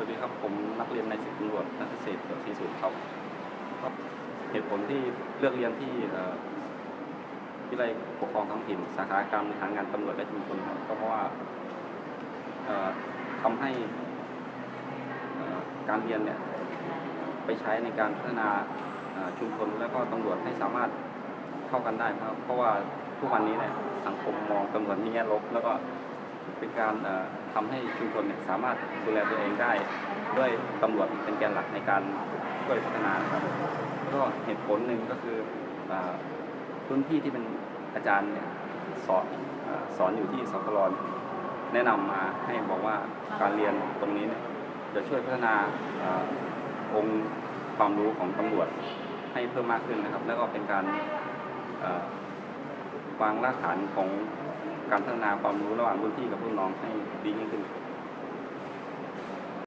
สวัสดีครับ ผมนักเรียนในสิบตำรวจนักเกษตรเกิดที่สุดครับครับ เหตุผลที่เลือกเรียนที่เอ่อวิทยาลัยปกครองท้องถิ่นสาขาการบริหารงานตำรวจและชุมชนครับก็เพราะว่าเอ่อทำให้การเรียนเนี่ยไปใช้ในการพัฒนาชุมชนและก็ตำรวจให้สามารถเข้ากันได้ครับ เพราะว่าทุกวันนี้เนี่ยสังคมมองตำรวจในแง่ลบแล้วก็ เป็นการเอ่อทำให้ชุมชนเนี่ยสามารถดูแลตัวเองได้ ด้วยตำรวจเป็นแกนหลักในการช่วยพัฒนานครับก็เหตุผลหนึ่งก็คือรุ่นพี่ที่เป็นอาจารย์เนี่ยสอนสอนอยู่ที่สกลเนี่ยแนะนำมาให้บอกว่าการเรียนตรงนี้เนี่ยจะช่วยพัฒนาอองค์ความรู้ของตำรวจให้เพิ่มมากขึ้นนะครับ แล้วก็เป็นการ วางรากฐานของการพัฒนาความรู้ระหว่างรุ่นพี่กับรุ่นน้องให้ดียิ่งขึ้น